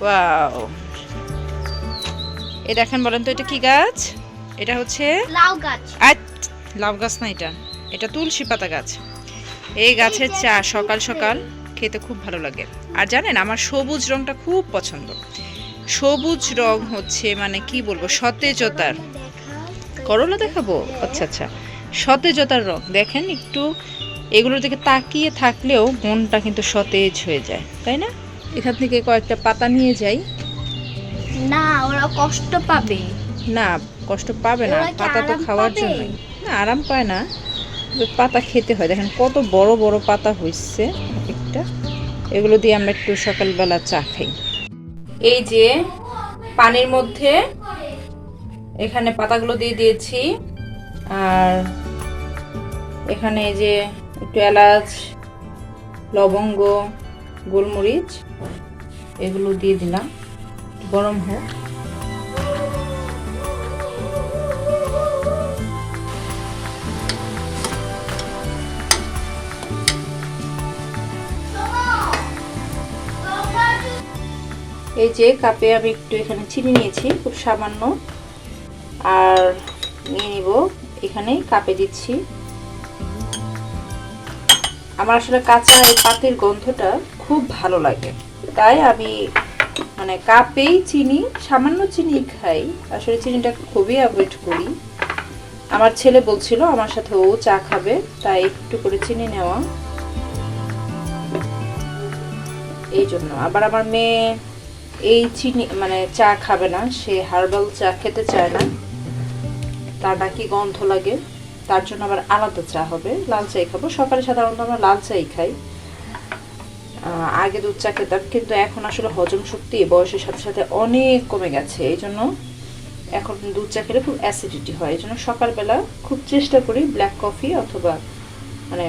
Wow এ দেখেন বলেন তো এটা কি গাছ? এটা হচ্ছে লাউ গাছ। আট লাউ গাছ না এটা? এটা তুলসী পাতা গাছ। এই গাছের চা সকাল সকাল খেতে খুব ভালো লাগে। আর জানেন আমার সবুজ রংটা খুব পছন্দ। সবুজ রং হচ্ছে মানে কি বলব সতেজতার। করলা দেখাবো? আচ্ছা আচ্ছা। সতেজতার রং। দেখেন একটু এগুলোর দিকে তাকিয়ে থাকলেও মনটা কিন্তু সতেজ হয়ে যায় তাই না? এখান থেকে কয়েকটা পাতা নিয়ে যাই। না ওরা কষ্ট পাবে। না কষ্ট পাবে না পাতা তো খাওয়ার পাবে? জন্যই। না আরাম পায় না। পাতা খেতে হয়। দেখেন কত বড় বড় পাতা হয়েছে একটা। এগুলো দিয়ে আমরা একটু সকালবেলা চা খাই। এই যে পানির মধ্যে এখানে পাতাগুলো দিয়ে দিয়েছি। আর এখানে এই যে একটু এলাচ লবঙ্গ গোলমরিচ, এগুলো দিয়ে দিলাম, গরম হোক। এই যে কাপে আমি একটু এখানে চিনি নিয়েছি, খুব সামান্য। আর নিয়ে নিব, এখানে কাপে দিচ্ছি। আমার আসলে কাঁচা এই পাতের গন্ধটা খুব ভালো লাগে। তাই আমি মানে কাপেই চিনি, সামান্য চিনি খাই। আসলে চিনিটা খুবই অ্যাভয়েড করি। আমার ছেলে বলছিল, আমার সাথে ও চা খাবে, তাই একটু করে চিনি নেওয়া। এই জন্য। আবার আমার মেয়ে এই চিনি মানে চা খাবে না, সে হার্বাল চা খেতে চায় না। তার নাকি গন্ধ লাগে। তার জন্য আবার আলাদা চা হবে। লাল চাই খাব। সকালে সাধারণত আমরা লাল চাই খাই। আগে দুধ চা খেতাম কিন্তু এখন আসলে হজম শক্তি বয়সের সাথে সাথে অনেক কমে গেছে। এই জন্য এখন দুধ চা খেলে খুব অ্যাসিডিটি হয়। এই জন্য সকালবেলা খুব চেষ্টা করি ব্ল্যাক কফি অথবা মানে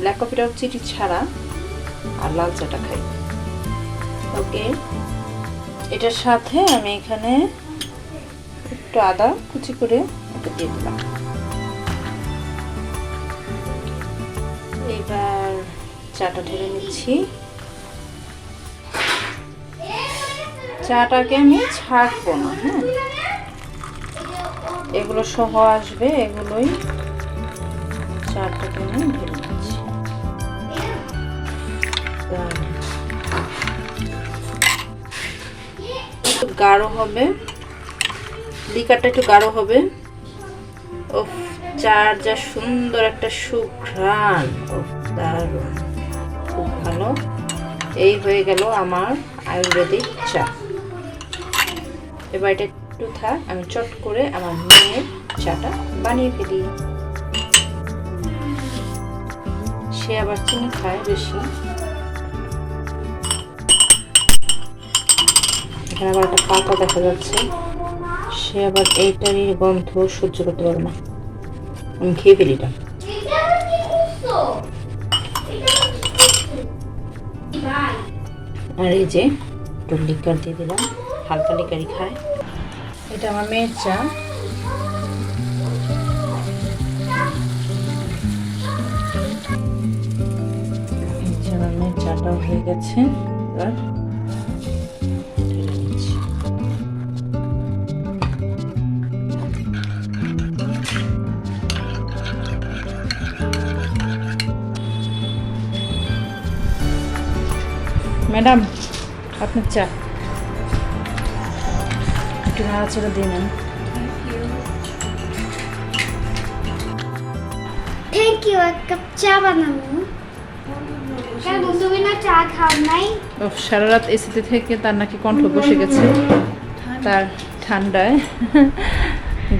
ব্ল্যাক কফিটা চিটি ছাড়া আর লাল চাটা খাই। ওকে, এটার সাথে আমি এখানে একটু আদা কুচি করে এটা দিয়ে দিলাম। এবার চাটা ঢেলে নিচ্ছি। চাটাকে আমি ছাড়বো না হ্যাঁ এগুলো সহ আসবে, এগুলোই চাটাকে আমি ঢেলে একটু গাঢ় হবে। লিকারটা একটু গাঢ় হবে। ও চার যা সুন্দর একটা সুঘ্রাণ। দারুণ। খুব ভালো। এই হয়ে গেল আমার আয়ুর্বেদিক চা। এবার এটা একটু থাক, আমি চট করে আমার মেয়ের চাটা বানিয়ে ফেলি। সে আবার চিনি খায় বেশি। এখানে আবার একটা পাতা দেখা যাচ্ছে। সে আবার এইটারই গন্ধ সহ্য করতে পারবে না। আমি খেয়ে ফেলি এটা। আর এই যে একটু লিকার দিয়ে দিলাম। হালকা লিকারই খায়। এটা আমার মেয়ের চা। আমার চাটাও হয়ে গেছে। এবার ম্যাডাম, আপনার চা। একটু নাড়াচাড়া দিয়ে নেন। থ্যাংক ইউ এক কাপ চা বানাবো। কেন তুমি না চা খাও নাই? ও সারা রাত এসিতে থেকে তার নাকি কণ্ঠ বসে গেছে। তার ঠান্ডায়।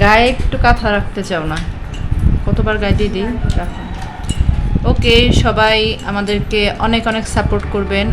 গায়ে একটু কাঁথা রাখতে চাও না। কতবার গায়ে দিয়ে দিই? রাখো। ওকে সবাই আমাদেরকে অনেক অনেক সাপোর্ট করবেন।